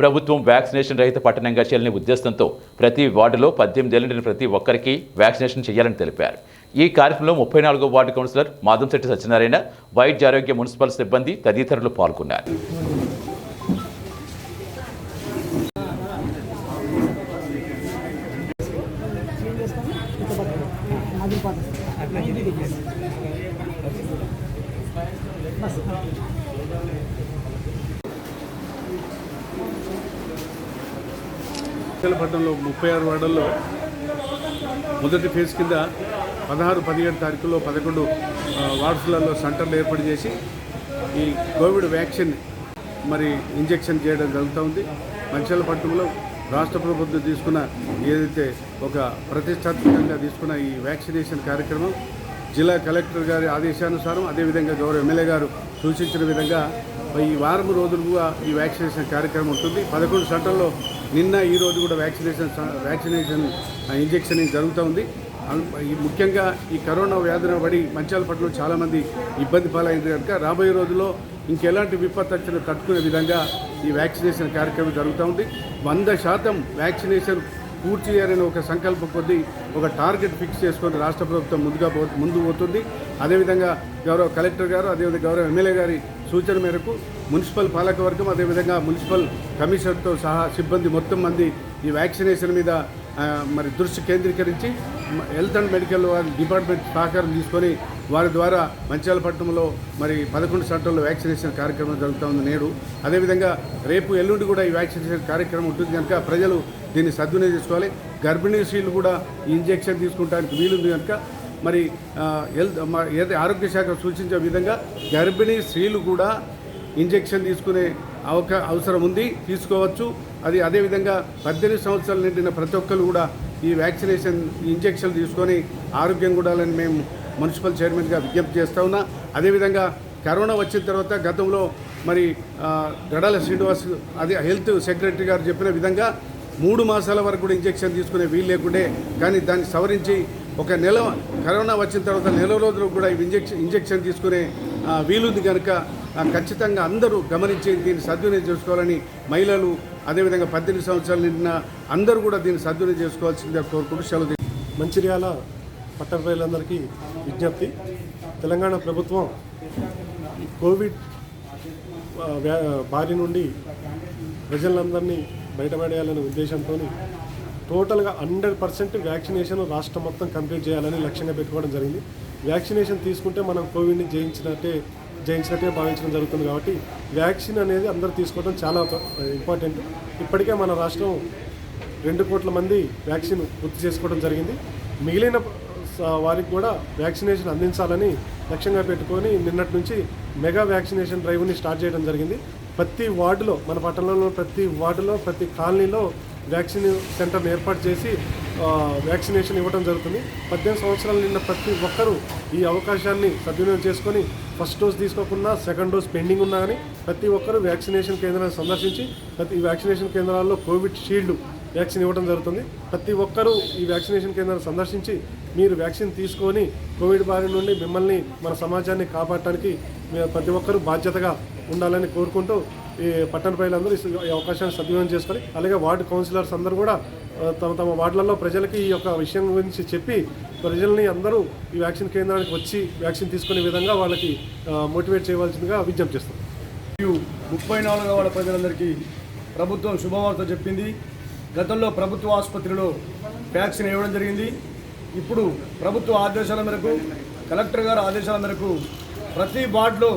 ప్రభుత్వం వ్యాక్సినేషన్ రహిత పట్టణంగా చేయాలనే ఉద్దేశంతో ప్రతి వార్డులో పద్దెనిమిది ఏళ్ళ ప్రతి ఒక్కరికి వ్యాక్సినేషన్ చేయాలని తెలిపారు. ఈ కార్యక్రమంలో ముప్పై నాలుగో వార్డు కౌన్సిలర్ మాధంశెట్టి సత్యనారాయణ వైద్య ఆరోగ్య మున్సిపల్ సిబ్బంది తదితరులు పాల్గొన్నారు. పట్టణంలో ముప్పై ఆరు వార్డుల్లో మొదటి ఫేజ్ కింద పదహారు పదిహేడు తారీఖుల్లో పదకొండు ఆ, వార్డ్స్లలో సెంటర్లు ఏర్పాటు చేసి ఈ కోవిడ్ వ్యాక్సిన్ మరి ఇంజెక్షన్ చేయడం జరుగుతూ ఉంది. మంచిర్యాల రాష్ట్ర ప్రభుత్వం తీసుకున్న ఏదైతే ఒక ప్రతిష్టాత్మకంగా తీసుకున్న ఈ వ్యాక్సినేషన్ కార్యక్రమం జిల్లా కలెక్టర్ గారి ఆదేశానుసారం అదేవిధంగా గౌరవ ఎమ్మెల్యే గారు సూచించిన విధంగా ఈ వారం రోజులుగా ఈ వ్యాక్సినేషన్ కార్యక్రమం ఉంటుంది. పదకొండు సెంటర్లో నిన్న ఈ రోజు కూడా వ్యాక్సినేషన్ వ్యాక్సినేషన్ ఇంజెక్షన్ జరుగుతూ ఉంది. ముఖ్యంగా ఈ కరోనా వ్యాధిన పడి మంచాల చాలామంది ఇబ్బంది పాలైంది కనుక రాబోయే రోజుల్లో ఇంకెలాంటి విపత్తు వచ్చినా తట్టుకునే విధంగా ఈ వ్యాక్సినేషన్ కార్యక్రమం జరుగుతూ ఉంది. వంద శాతం వ్యాక్సినేషన్ పూర్తి చేయాలని ఒక సంకల్పం కొద్దీ ఒక టార్గెట్ ఫిక్స్ చేసుకొని రాష్ట్ర ప్రభుత్వం ముందుగా పో ముందు పోతుంది. అదేవిధంగా గౌరవ కలెక్టర్ గారు అదేవిధంగా గౌరవ ఎమ్మెల్యే గారి సూచన మేరకు మున్సిపల్ పాలకవర్గం అదేవిధంగా మున్సిపల్ కమిషనర్తో సహా సిబ్బంది మొత్తం మంది ఈ వ్యాక్సినేషన్ మీద మరి దృష్టి కేంద్రీకరించి హెల్త్ అండ్ మెడికల్ వారి డిపార్ట్మెంట్ సహకారం తీసుకొని వారి ద్వారా మంచాలపట్నంలో మరి పదకొండు సెంటర్లో వ్యాక్సినేషన్ కార్యక్రమం జరుగుతూ ఉంది నేడు. అదేవిధంగా రేపు ఎల్లుండి కూడా ఈ వ్యాక్సినేషన్ కార్యక్రమం ఉంటుంది కనుక ప్రజలు దీన్ని సద్వినియోగం చేసుకోవాలి. గర్భిణీ స్త్రీలు కూడా ఈ ఇంజెక్షన్ తీసుకుంటానికి వీలుంది కనుక మరి హెల్త్ ఏదైతే ఆరోగ్య శాఖ సూచించే విధంగా గర్భిణీ స్త్రీలు కూడా ఇంజెక్షన్ తీసుకునే అవకా అవసరం ఉంది తీసుకోవచ్చు. అది అదేవిధంగా పద్దెనిమిది సంవత్సరాలు నిండిన ప్రతి ఒక్కరు కూడా ఈ వ్యాక్సినేషన్ ఇంజెక్షన్ తీసుకొని ఆరోగ్యం కూడాలని మేము మున్సిపల్ చైర్మన్గా విజ్ఞప్తి చేస్తా ఉన్నా. అదేవిధంగా కరోనా వచ్చిన తర్వాత గతంలో మరి గడాల శ్రీనివాస్ అదే హెల్త్ సెక్రటరీ గారు చెప్పిన విధంగా మూడు మాసాల వరకు కూడా ఇంజెక్షన్ తీసుకునే వీలు లేకుండే కానీ దాన్ని సవరించి ఒక నెల కరోనా వచ్చిన తర్వాత నెల రోజులు కూడా ఇంజెక్షన్ ఇంజెక్షన్ తీసుకునే వీలుంది కనుక ఖచ్చితంగా అందరూ గమనించి దీన్ని సద్వినియోగం చేసుకోవాలని మహిళలు అదేవిధంగా పద్దెనిమిది సంవత్సరాలు నిండిన అందరూ కూడా దీన్ని సద్వినియోగం చేసుకోవాల్సిందిగా కోరుకుంటూ సెలవు మంచిర్యాల పట్టణ ప్రజలందరికీ విజ్ఞప్తి. తెలంగాణ ప్రభుత్వం కోవిడ్ వ్యా- బారి నుండి ప్రజలందరినీ బయటపడేయాలనే ఉద్దేశంతో టోటల్గా హండ్రెడ్ పర్సెంట్ వ్యాక్సినేషన్ రాష్ట్రం మొత్తం కంప్లీట్ చేయాలని లక్ష్యంగా పెట్టుకోవడం జరిగింది. వ్యాక్సినేషన్ తీసుకుంటే మనం కోవిడ్ని జయించినట్టే జయించినట్టే భావించడం జరుగుతుంది కాబట్టి వ్యాక్సిన్ అనేది అందరూ తీసుకోవడం చాలా ఇంపార్టెంట్. ఇప్పటికే మన రాష్ట్రం రెండు కోట్ల మంది వ్యాక్సిన్ పూర్తి చేసుకోవడం జరిగింది. మిగిలిన వారికి కూడా వ్యాక్సినేషన్ అందించాలని లక్ష్యంగా పెట్టుకొని నిన్నటి నుంచి మెగా వ్యాక్సినేషన్ డ్రైవ్ని స్టార్ట్ చేయడం జరిగింది. ప్రతి వార్డులో మన పట్టణంలో ప్రతి వార్డులో ప్రతి కాలనీలో వ్యాక్సిన్ సెంటర్ని ఏర్పాటు చేసి వ్యాక్సినేషన్ ఇవ్వడం జరుగుతుంది. పద్దెనిమిది సంవత్సరాలు నిన్న ప్రతి ఒక్కరూ ఈ అవకాశాన్ని సద్వినియోగం చేసుకొని ఫస్ట్ డోస్ తీసుకోకుండా సెకండ్ డోస్ పెండింగ్ ఉన్నా కానీ ప్రతి ఒక్కరూ వ్యాక్సినేషన్ కేంద్రాన్ని సందర్శించి ప్రతి ఈ వ్యాక్సినేషన్ కేంద్రాల్లో కోవిడ్ షీల్డ్ వ్యాక్సిన్ ఇవ్వడం జరుగుతుంది. ప్రతి ఒక్కరూ ఈ వ్యాక్సినేషన్ కేంద్రాన్ని సందర్శించి మీరు వ్యాక్సిన్ తీసుకొని కోవిడ్ బారి నుండి మిమ్మల్ని మన సమాజాన్ని కాపాడటానికి మీరు ప్రతి ఒక్కరూ బాధ్యతగా ఉండాలని కోరుకుంటూ ఈ పట్టణ ప్రజలందరూ ఈ అవకాశాన్ని సద్వినియోగం చేసుకొని అలాగే వార్డు కౌన్సిలర్స్ అందరూ కూడా తమ తమ వార్డులలో ప్రజలకి ఈ యొక్క విషయం గురించి చెప్పి ప్రజల్ని అందరూ ఈ వ్యాక్సిన్ కేంద్రానికి వచ్చి వ్యాక్సిన్ తీసుకునే విధంగా వాళ్ళకి మోటివేట్ చేయవలసిందిగా విజ్ఞప్తి చేస్తాం. మరియు ముప్పై నాలుగవ వాళ్ళ ప్రజలందరికీ ప్రభుత్వం శుభవార్త చెప్పింది. గతంలో ప్రభుత్వ ఆసుపత్రిలో వ్యాక్సిన్ ఇవ్వడం జరిగింది. ఇప్పుడు ప్రభుత్వ ఆదేశాల మేరకు కలెక్టర్ గారు ఆదేశాల మేరకు ప్రతి వార్డులో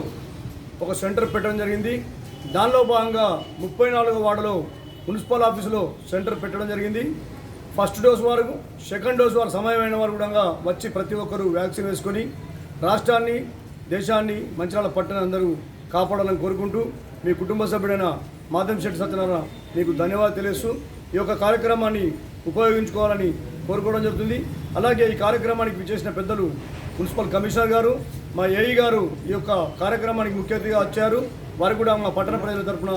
ఒక సెంటర్ పెట్టడం జరిగింది. దానిలో భాగంగా ముప్పై నాలుగు వార్డులో మున్సిపల్ ఆఫీసులో సెంటర్ పెట్టడం జరిగింది. ఫస్ట్ డోస్ వరకు సెకండ్ డోస్ వారు సమయమైన వారు కూడా వచ్చి ప్రతి ఒక్కరూ వ్యాక్సిన్ వేసుకొని రాష్ట్రాన్ని దేశాన్ని మంచిరాల పట్టణ అందరూ కాపాడాలని కోరుకుంటూ మీ కుటుంబ సభ్యుడైన మాధవ్ శెట్టి సత్యనారాయణ మీకు ధన్యవాదాలు తెలియస్తూ ఈ యొక్క కార్యక్రమాన్ని ఉపయోగించుకోవాలని కోరుకోవడం జరుగుతుంది. అలాగే ఈ కార్యక్రమానికి విచ్చేసిన పెద్దలు మున్సిపల్ కమిషనర్ గారు మా ఏఈ గారు ఈ యొక్క కార్యక్రమానికి ముఖ్య అతిథిగా వచ్చారు. వారు కూడా మా పట్టణ ప్రజల తరఫున